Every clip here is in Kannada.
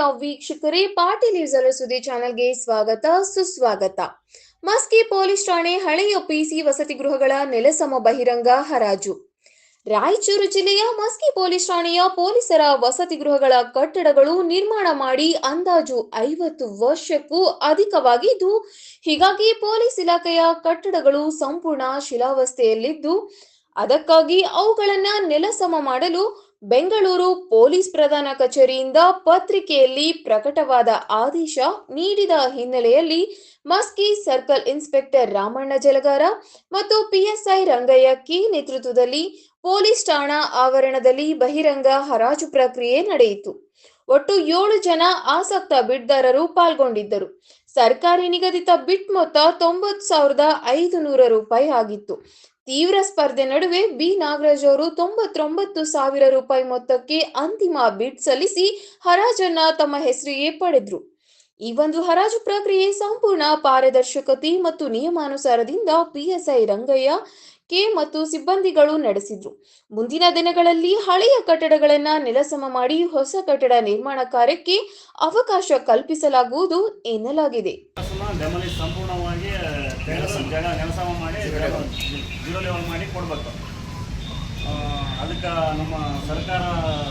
ವೀಕ್ಷಕರೇ, ಪಾಟೀಲ್ ಸುದ್ದಿ ಚಾನೆಲ್ಗೆ ಸ್ವಾಗತ, ಸುಸ್ವಾಗತ. ಮಸ್ಕಿ ಪೊಲೀಸ್ ಠಾಣೆ ಹಳೆಯ ಪಿಸಿ ವಸತಿ ಗೃಹಗಳ ನೆಲಸಮ ಬಹಿರಂಗ ಹರಾಜು. ರಾಯಚೂರು ಜಿಲ್ಲೆಯ ಮಸ್ಕಿ ಪೊಲೀಸ್ ಠಾಣೆಯ ಪೊಲೀಸರ ವಸತಿ ಗೃಹಗಳ ಕಟ್ಟಡಗಳು ನಿರ್ಮಾಣ ಮಾಡಿ ಅಂದಾಜು ಐವತ್ತು ವರ್ಷಕ್ಕೂ ಅಧಿಕವಾಗಿದ್ದು, ಹೀಗಾಗಿ ಪೊಲೀಸ್ ಇಲಾಖೆಯ ಕಟ್ಟಡಗಳು ಸಂಪೂರ್ಣ ಶಿಲಾವಸ್ಥೆಯಲ್ಲಿದ್ದು, ಅದಕ್ಕಾಗಿ ಅವುಗಳನ್ನ ನೆಲಸಮ ಮಾಡಲು ಬೆಂಗಳೂರು ಪೊಲೀಸ್ ಪ್ರಧಾನ ಕಚೇರಿಯಿಂದ ಪತ್ರಿಕೆಯಲ್ಲಿ ಪ್ರಕಟವಾದ ಆದೇಶ ನೀಡಿದ ಹಿನ್ನೆಲೆಯಲ್ಲಿ ಮಸ್ಕಿ ಸರ್ಕಲ್ ಇನ್ಸ್ಪೆಕ್ಟರ್ ರಾಮಣ್ಣ ಜಲಗಾರ ಮತ್ತು ಪಿಎಸ್ಐ ರಂಗಯ್ಯ ಕಿ ನೇತೃತ್ವದಲ್ಲಿ ಪೊಲೀಸ್ ಠಾಣಾ ಆವರಣದಲ್ಲಿ ಬಹಿರಂಗ ಹರಾಜು ಪ್ರಕ್ರಿಯೆ ನಡೆಯಿತು. ಒಟ್ಟು ಏಳು ಜನ ಆಸಕ್ತ ಬಿಡ್ದಾರರು ಪಾಲ್ಗೊಂಡಿದ್ದರು. ಸರ್ಕಾರಿ ನಿಗದಿತ ಬಿಟ್ ಮೊತ್ತ ತೊಂಬತ್ತು ಸಾವಿರದ ಐದು ನೂರ ರೂಪಾಯಿ ಆಗಿತ್ತು. ತೀವ್ರ ಸ್ಪರ್ಧೆ ನಡುವೆ ಬಿ. ನಾಗರಾಜ್ ಅವರು ತೊಂಬತ್ತೊಂಬತ್ತು ಸಾವಿರ ರೂಪಾಯಿ ಮೊತ್ತಕ್ಕೆ ಅಂತಿಮ ಬಿಟ್ ಸಲ್ಲಿಸಿ ಹರಾಜನ್ನ ತಮ್ಮ ಹೆಸರಿಗೆ ಪಡೆದ್ರು. ಈ ಒಂದು ಹರಾಜು ಪ್ರಕ್ರಿಯೆ ಸಂಪೂರ್ಣ ಪಾರದರ್ಶಕತೆ ಮತ್ತು ನಿಯಮಾನುಸಾರದಿಂದ ಪಿಎಸ್ಐ ರಂಗಯ್ಯ ಕೆ ಮತ್ತು ಸಿಬ್ಬಂದಿಗಳು ನಡೆಸಿದ್ರು. ಮುಂದಿನ ದಿನಗಳಲ್ಲಿ ಹಳೆಯ ಕಟ್ಟಡಗಳನ್ನ ನೆಲಸಮ ಮಾಡಿ ಹೊಸ ಕಟ್ಟಡ ನಿರ್ಮಾಣ ಕಾರ್ಯಕ್ಕೆ ಅವಕಾಶ ಕಲ್ಪಿಸಲಾಗುವುದು ಎನ್ನಲಾಗಿದೆ. ಸಂಪೂರ್ಣವಾಗಿ ಮಾಡಿ ಅದಕ್ಕೆ ನಮ್ಮ ಸರ್ಕಾರ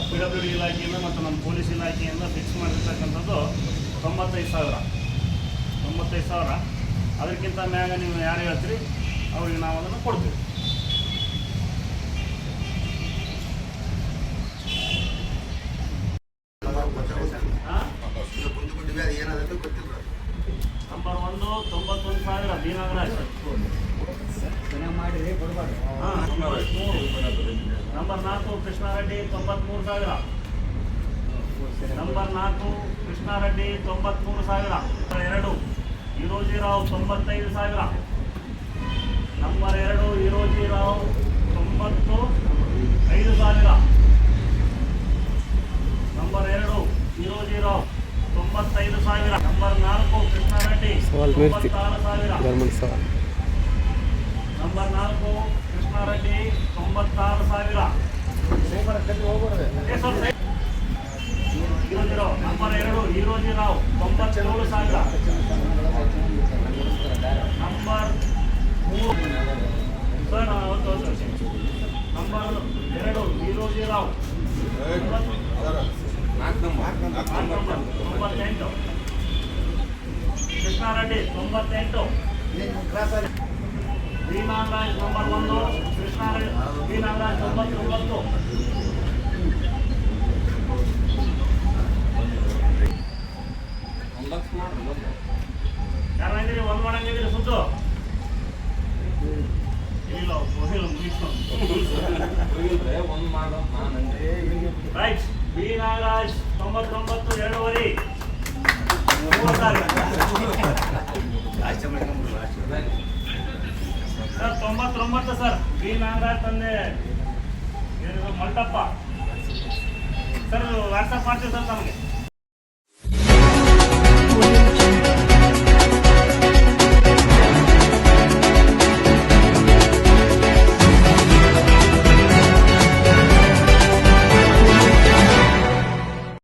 ಪಿ ಡಬ್ಲ್ಯೂ ಇಲಾಖೆಯಿಂದ ಮತ್ತು ನಮ್ಮ ಪೊಲೀಸ್ ಇಲಾಖೆಯಿಂದ ಫಿಕ್ಸ್ ಮಾಡಿರ್ತಕ್ಕಂಥದ್ದು ತೊಂಬತ್ತೈದು ಸಾವಿರ. ತೊಂಬತ್ತೈದು ಸಾವಿರ. ಅದಕ್ಕಿಂತ ಮ್ಯಾಗ ನೀವು ಯಾರು ಹೇಳ್ತೀರಿ? ಅವ್ರಿಗೆ ನಾವು ಅದನ್ನು ಕೊಡ್ತೀವಿ. ನಂಬರ್ ಒಂದು ತೊಂಬತ್ತೊಂದು ಸಾವಿರ ಬೀನಾಗರಾಜ್ ನಂಬರ್ ನಾಲ್ಕು ಕೃಷ್ಣಾರೆಡ್ಡಿ ತೊಂಬತ್ಮೂರು ಸಾವಿರ. ನಂಬರ್ ನಾಲ್ಕು ಕೃಷ್ಣಾರೆಡ್ಡಿ ತೊಂಬತ್ಮೂರು ಸಾವಿರ. ಎರಡು ರಾವ್ ತೊಂಬತ್ತೈದು ಸಾವಿರ. ನಂಬರ್ ಎರಡು ರಾವ್ ತೊಂಬತ್ತು ಐದು ಸಾವಿರ. ನಂಬರ್ ಎರಡು ರಾವ್ ತೊಂಬತ್ತೈದು ಸಾವಿರ. ನಂಬರ್ ನಾಲ್ಕು ಕೃಷ್ಣಾರೆಡ್ಡಿ ತೊಂಬತ್ತಾರು ಸಾವಿರ. ನಂಬರ್ ನಾಲ್ಕು ಕೃಷ್ಣಾರೆಡ್ಡಿ ತೊಂಬತ್ತಾರು ಸಾವಿರ. ನಂಬರ್ ಎರಡು ಹೀರೋಜಿರಾವ್ ತೊಂಬತ್ತೇಳು ಸಾವಿರ. ನಂಬರ್ ಸರ್ ನಾನು ಅವತ್ತು ನಂಬರ್ ಎರಡು ಜೀರೋ ಜೀರೋ ತೊಂಬತ್ತೆಂಟು ಕೃಷ್ಣಾರೆಡ್ಡಿ ತೊಂಬತ್ತೆಂಟು ನಾಗರಾಜ್ ನಂಬರ್ ಒಂದು ಕೃಷ್ಣಾರೆಡ್ಡಿ ನಾಗರಾಜ್ ತೊಂಬತ್ತೊಂಬತ್ತು ಬಿ ನಾಗರಾಜ್ ತೊಂಬತ್ತೊಂಬತ್ತು, ಎರಡೂವರೆ. ಸರ್, ತೊಂಬತ್ತೊಂಬತ್ತು ಸರ್. ಬಿ ನಾಗರಾಜ್ ತಂದೆ ಮಲ್ಟಪ್ಪ. ಸರ್ ವಾಟ್ಸಪ್ ಮಾಡ್ತೀವಿ ಸರ್ ತಮಗೆ.